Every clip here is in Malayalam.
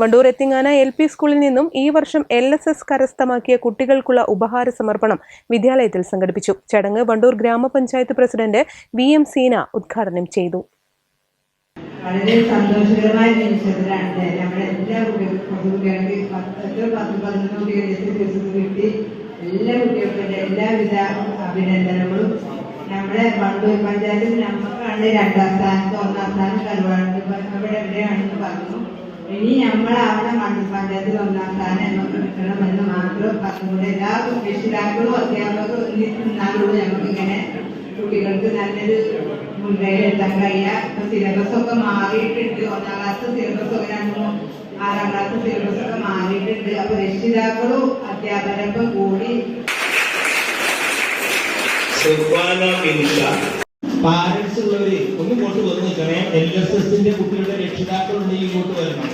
Wandoor എത്തിങ്ങാന എൽ പി സ്കൂളിൽ നിന്നും ഈ വർഷം എൽ എസ് എസ് കരസ്ഥമാക്കിയ കുട്ടികൾക്കുള്ള ഉപഹാര സമർപ്പണം വിദ്യാലയത്തിൽ സംഘടിപ്പിച്ചു. ചടങ്ങ് വണ്ടൂർ ഗ്രാമപഞ്ചായത്ത് പ്രസിഡന്റ് വി എം സീന ഉദ്ഘാടനം ചെയ്തു. വളരെ സന്തോഷകരമായ നിമിഷത്തിലാണ് നമ്മുടെ എല്ലാ കുട്ടികൾക്കും കുട്ടികൾക്ക് പത്ത് പത്ത് പതിനൊന്ന് ദിവസം കിട്ടി. എല്ലാ കുട്ടികൾക്കും എല്ലാവിധ അഭിനന്ദനങ്ങളും. നമ്മുടെ വണ്ടൂർ പഞ്ചായത്തിൽ നമുക്കാണ് രണ്ടാം സ്ഥാനത്ത് ഒന്നാം സ്ഥാനം കരുവാണ്ട് അവിടെ എവിടെയാണെന്ന് പറഞ്ഞു. ഇനി നമ്മൾ അവിടെ പഞ്ചായത്തിൽ ഒന്നാം സ്ഥാനം നമുക്ക് കിട്ടണമെന്ന് മാത്രം പറഞ്ഞുകൊണ്ട് എല്ലാ രക്ഷിതാക്കളും അധ്യാപകരും നാളോട് നമുക്ക് ഇങ്ങനെ കുട്ടികൾക്ക് നല്ലൊരു മുൻകൈ എത്താൻ കഴിയുക ഇപ്പൊ സിലബസ് ഒക്കെ മാറിയിട്ടുണ്ട്. ഒന്നാം ക്ലാസ് സിലബസ് ഒക്കെ രണ്ടു ആറാം ക്ലാസ് സിലബസ് ഒക്കെ മാറിയിട്ടുണ്ട്. അപ്പൊ രക്ഷിതാക്കളും അധ്യാപകരൊക്കെ കൂടി പാരന്റ്സ് ഉള്ളവര് ഒന്ന് ഇങ്ങോട്ട് വന്ന് നിൽക്കണേ. എൽ എസ് എസിന്റെ കുട്ടികളുടെ രക്ഷിതാക്കളുണ്ടെങ്കിൽ ഇങ്ങോട്ട് വരണം.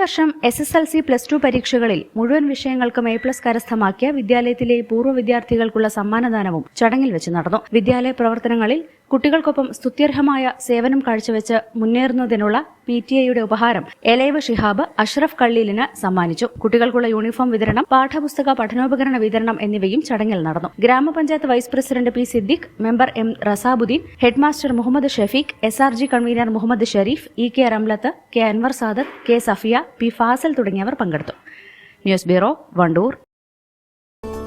വർഷം S S L C plus two പരീക്ഷകളിൽ മുഴുവൻ വിഷയങ്ങൾക്കും എ പ്ലസ് കരസ്ഥമാക്കിയ വിദ്യാലയത്തിലെ പൂർവ വിദ്യാർത്ഥികൾക്കുള്ള സമ്മാനദാനവും ചടങ്ങിൽ വെച്ച് നടന്നു. വിദ്യാലയ പ്രവർത്തനങ്ങളിൽ കുട്ടികൾക്കൊപ്പം സ്തുത്യർഹമായ സേവനം കാഴ്ചവെച്ച് മുന്നേറുന്നതിനുള്ള പി ടി ഐയുടെ ഉപഹാരം എലൈവ് ഷിഹാബ് അഷ്റഫ് കള്ളീലിന് സമ്മാനിച്ചു. കുട്ടികൾക്കുള്ള യൂണിഫോം വിതരണം പാഠപുസ്തക പഠനോപകരണ വിതരണം എന്നിവയും ചടങ്ങിൽ നടന്നു. ഗ്രാമപഞ്ചായത്ത് vice president P Siddique member M Rasabuddin headmaster Muhammad Shafeeq S R G convener Muhammad Shareef E K Ramlath K Anwar Sadath K Safiya P Fasal തുടങ്ങിയവർ പങ്കെടുത്തു. News bureau Wandoor.